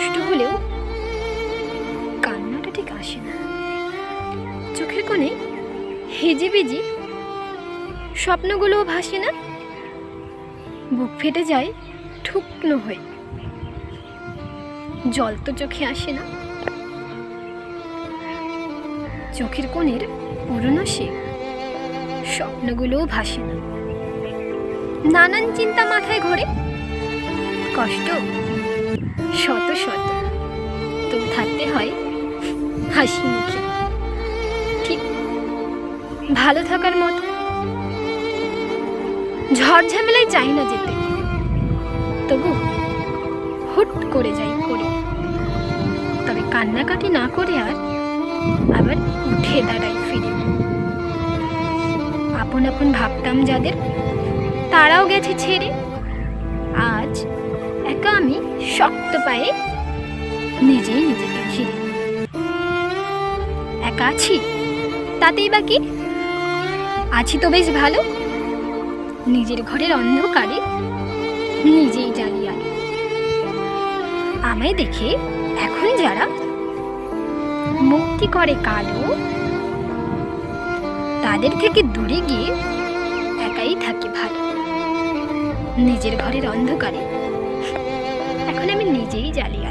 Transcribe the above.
কষ্ট হলেও কান্নাটা ঠিক আসে না। চোখের কোণে হেজে বেজি স্বপ্নগুলোও ভাসে না। বুক ফেটে যায় ঠুকনো হয়ে। জল তো চোখে আসে না। চোখের কোণের পুরনো সে স্বপ্নগুলোও ভাসে না। নানান চিন্তা মাথায় ঘোরে। কষ্ট হয়? হাসি মুখে। ঠিক। ভালো থাকার মতো। ঝড় ঝামেলায় চাই না যেতে। তবু হুট করে যাই করে তবে কান্নাকাটি না করে আর আবার উঠে দাঁড়াই ফিরে। আপন আপন ভাবতাম যাদের, তারাও গেছে ছেড়ে। আজ একা আমি শক্ত পায়ে নিজেই নিজেকে একা আছি? তাতেই বা কি? আছি তো বেশ ভালো। নিজের ঘরের অন্ধকারে নিজেই জ্বালিয়ে আলো আমায় দেখে এখন যারা মুক্তি করে কালো, তাদের থেকে দূরে গিয়ে একাই থাকি ভালো। নিজের ঘরের অন্ধকারে এখন আমি নিজেই জ্বালিয়ে